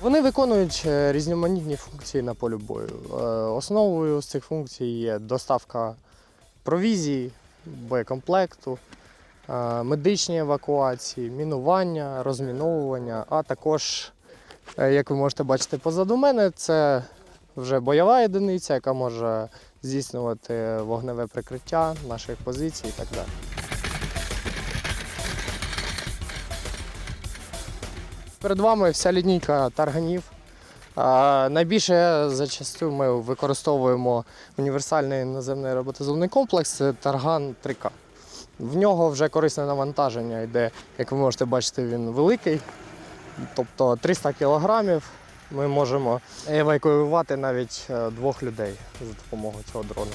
Вони виконують е, різноманітні функції на полі бою. Е, Основою з цих функцій є доставка провізії, боєкомплекту, е, медичні евакуації, мінування, розміновування, а також, як ви можете бачити позаду мене, це вже бойова одиниця, яка може здійснювати вогневе прикриття наших позицій і так далі. Перед вами вся лінійка тарганів. Найбільше зачасту ми використовуємо універсальний наземний роботизований комплекс тарган 3К. В нього вже корисне навантаження йде, як ви можете бачити, він великий, тобто 300 кілограмів. Ми можемо евакуювати навіть е, двох людей за допомогою цього дрона.